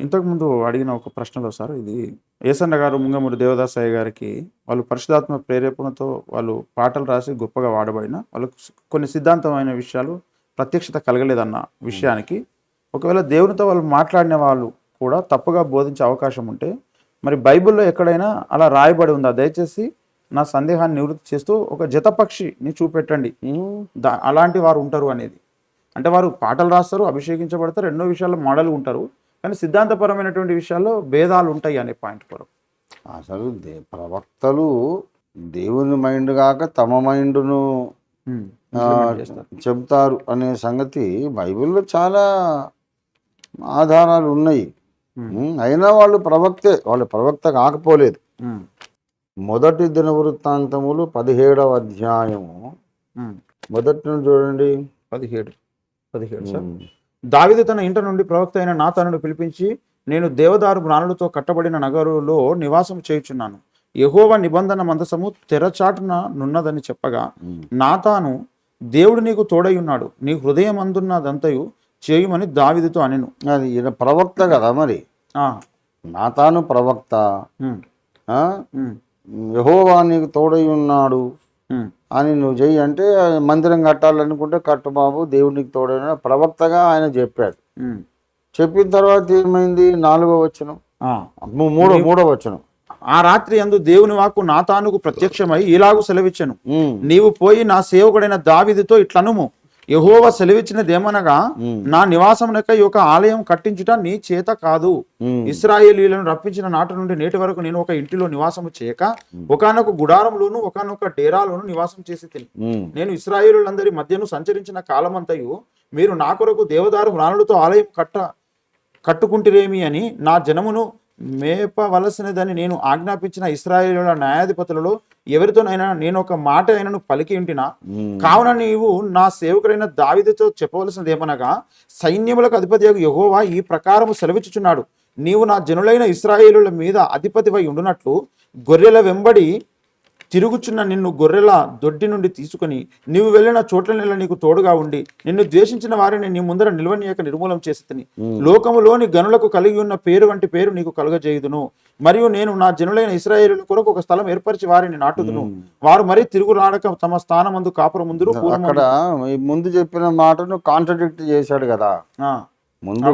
ఇంతకుముందు అడిగిన ఒక ప్రశ్నలో సార్ ఇది ఏసన్న గారు ముంగమూరి దేవదాసయ్య గారికి వాళ్ళు పరిశుధాత్మ ప్రేరేపణతో వాళ్ళు పాటలు రాసి గొప్పగా వాడబడిన వాళ్ళకు కొన్ని సిద్ధాంతమైన విషయాలు ప్రత్యక్షత కలగలేదన్న విషయానికి ఒకవేళ దేవునితో వాళ్ళు మాట్లాడిన వాళ్ళు కూడా తప్పుగా బోధించే అవకాశం ఉంటే మరి బైబిల్లో ఎక్కడైనా అలా రాయబడి ఉందా? దయచేసి నా సందేహాన్ని నివృత్తి చేస్తూ ఒక జతపక్షిని చూపెట్టండి. అలాంటి వారు ఉంటారు అనేది. అంటే వారు పాటలు రాస్తారు అభిషేకించబడతారు ఎన్నో విషయాల్లో మోడల్ ఉంటారు. కానీ సిద్ధాంతపరమైనటువంటి విషయాల్లో భేదాలు ఉంటాయి అనే పాయింట్ కొరకు. అసలు దే ప్రవక్తలు దేవుని మైండ్ కాక తమ మైండ్ను చెబుతారు అనే సంగతి బైబిల్లో చాలా ఆధారాలు ఉన్నాయి. అయినా వాళ్ళు ప్రవక్తే వాళ్ళు ప్రవక్త కాకపోలేదు. మొదటి దినవృత్తాంతములు పదిహేడవ అధ్యాయము. మొదటి చూడండి. పదిహేడు. పదిహేడు దావిదు తన ఇంట నుండి ప్రవక్త అయిన నాతానును పిలిపించి నేను దేవదారు మ్రాణులతో కట్టబడిన నగరులో నివాసం చేయుచున్నాను. యెహోవా నిబంధన మందసము తెరచాటున నున్నదని చెప్పగా. నాతాను దేవుడు నీకు తోడై ఉన్నాడు. నీ హృదయం అందున్నదంతయు చేయుమని దావిదుతో అనెను. అది ఈయన ప్రవక్త కదా మరి. నాతాను ప్రవక్త. యెహోవా నీకు తోడై ఉన్నాడు. అని నువ్వు చెయ్యి అంటే మందిరం కట్టాలనుకుంటే కట్టు బాబు దేవునికి తోడైన ప్రవక్తగా ఆయన చెప్పాడు. చెప్పిన తర్వాత ఏమైంది? నాలుగో వచనం. మూ- మూడో మూడో వచనం. ఆ రాత్రి అందు దేవుని వాక్కు నాతానుకు ప్రత్యక్షమై ఇలాగు సెలవిచ్చెను. నీవు పోయి నా సేవకుడైన దావిదితో ఇట్లనుము. యహోవ సెలవిచ్చినదేమనగా నా నివాసమునక ఈ ఒక ఆలయం కట్టించుట నీ చేత కాదు. ఇస్రాయేలీలను రప్పించిన నాటి నుండి నేటి వరకు నేను ఒక ఇంటిలో నివాసము చేయక ఒకనొక గుడారంలోను ఒకనొక డేరాలోను నివాసం చేసి తిని. నేను ఇస్రాయేలులందరి మధ్యను సంచరించిన కాలమంతయు మీరు నా కొరకు దేవదారు మ్రాణులతో ఆలయం కట్ట కట్టుకుంటిరేమి అని నా జనమును మేపవలసినదని నేను ఆజ్ఞాపించిన ఇస్రాయేలుల న్యాయాధిపతులలో ఎవరితోనైనా నేను ఒక మాట అయినను పలికి ఉంటినా. కావున నీవు నా సేవకుడైన దావిదతో చెప్పవలసినది ఏమనగా సైన్యములకు అధిపతి యహోవా ఈ ప్రకారము సెలవిచ్చుచున్నాడు నీవు నా జనులైన ఇస్రాయేలుల మీద అధిపతివై ఉండునట్లు గొర్రెల వెంబడి తిరుగుచున్న నిన్ను గొర్రెల దొడ్డి నుండి తీసుకుని నీవు వెళ్ళిన చోట్ల నెల నీకు తోడుగా ఉండి నిన్ను ద్వేషించిన వారిని నీ ముందర నిల్వనీయక నిర్మూలం చేసి లోకములోని గనులకు కలిగి ఉన్న పేరు వంటి పేరు నీకు కలుగజేయుదును. మరియు నేను నా జనులైన ఇస్రాయేలుల కొరకు ఒక స్థలం ఏర్పరిచి వారిని నాటుదును. వారు మరీ తిరుగులాడక తమ స్థానమందు కాపురం ముందురు అక్కడ ముందు చెప్పిన మాటను కాంట్రడిక్ట్ చేశాడు కదా. ముందు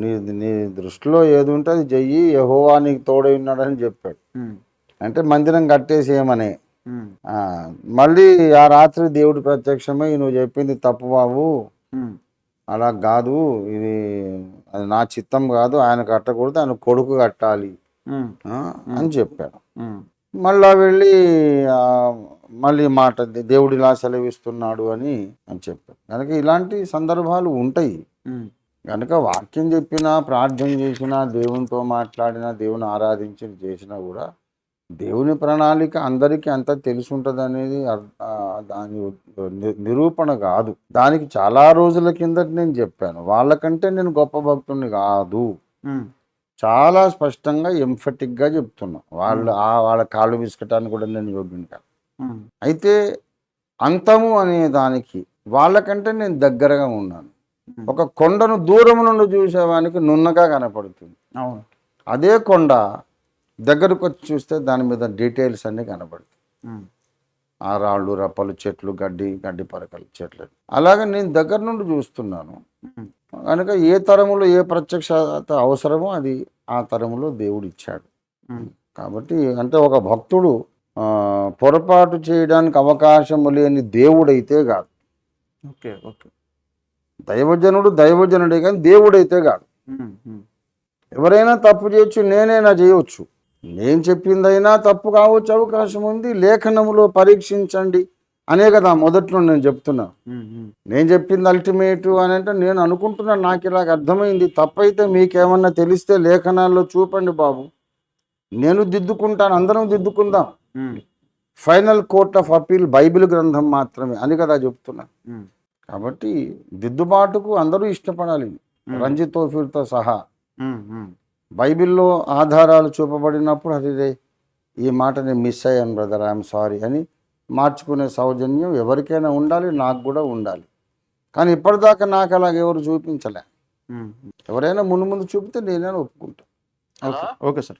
నీ నీ దృష్టిలో ఏది ఉంటే అది చెయ్యి యెహోవా నీకు తోడై ఉన్నాడని చెప్పాడు. అంటే మందిరం కట్టేసేయమని. మళ్ళీ ఆ రాత్రి దేవుడు ప్రత్యక్షమై నువ్వు చెప్పింది తప్పు బాబు. అలా కాదు ఇది అది నా చిత్తం కాదు ఆయన కట్టకూడదు ఆయన కొడుకు కట్టాలి. అని చెప్పాడు. మళ్ళా వెళ్ళి మళ్ళీ మాట దేవుడు ఇలా సెలవిస్తున్నాడు అని అని చెప్పాడు. కనుక ఇలాంటి సందర్భాలు ఉంటాయి. కనుక వాక్యం చెప్పినా ప్రార్థన చేసినా దేవునితో మాట్లాడినా దేవుని ఆరాధించి చేసినా కూడా దేవుని ప్రణాళిక అందరికీ అంతా తెలిసి ఉంటుంది అనేది దాని నిరూపణ కాదు. దానికి చాలా రోజుల కిందట నేను చెప్పాను. వాళ్ళకంటే నేను గొప్ప భక్తుడిని కాదు. చాలా స్పష్టంగా ఎంఫటిక్గా చెప్తున్నా. వాళ్ళు ఆ వాళ్ళ కాళ్ళు విసుకటానికి కూడా నేను యోగ్యుని కాదు. అయితే అంతము అనే దానికి వాళ్ళకంటే నేను దగ్గరగా ఉన్నాను. ఒక కొండను దూరం నుండి చూసేవానికి నున్నగా కనపడుతుంది. అవును. అదే కొండ దగ్గరకు వచ్చి చూస్తే దాని మీద డీటెయిల్స్ అన్నీ కనపడతాయి ఉమ్, ఆ రాళ్ళు రప్పలు చెట్లు గడ్డి గడ్డి పరకలు చెట్లు. అలాగే నేను దగ్గర నుండి చూస్తున్నాను. కనుక ఏ తరములో ఏ ప్రత్యక్షత అవసరమో అది ఆ తరములో దేవుడు ఇచ్చాడు. కాబట్టి అంటే ఒక భక్తుడు పొరపాటు చేయడానికి అవకాశం లేని దేవుడైతే కాదు. Okay okay. దైవజనుడు దైవజనుడే కానీ దేవుడైతే కాదు. ఎవరైనా తప్పు చేయొచ్చు నేనైనా చేయవచ్చు. నేను చెప్పిందైనా తప్పు కావచ్చు అవకాశం ఉంది లేఖనములో పరీక్షించండి. అనే కదా మొదట్లో నేను చెప్తున్నా. నేను చెప్పింది అల్టిమేట్ అని అంటే నేను అనుకుంటున్నాను నాకు ఇలాగ అర్థమైంది. తప్పైతే మీకేమన్నా తెలిస్తే లేఖనాల్లో చూపండి బాబు. నేను దిద్దుకుంటాను అందరం దిద్దుకుందాం. Final court of appeal Bible గ్రంథం మాత్రమే అని కదా చెప్తున్నా. కాబట్టి దిద్దుబాటుకు అందరూ ఇష్టపడాలి. రంజిత్ తోఫీర్తో సహా. బైబిల్లో ఆధారాలు చూపబడినప్పుడు అది ఈ మాట నేను మిస్ అయ్యాను బ్రదర్ ఐఎమ్ సారీ అని మార్చుకునే సౌజన్యం ఎవరికైనా ఉండాలి నాకు కూడా ఉండాలి. కానీ ఇప్పటిదాకా నాకు అలాగ ఎవరు చూపించలే. ఎవరైనా ముందు ముందు చూపితే నేనైనా ఒప్పుకుంటా. ఓకే. Okay sir.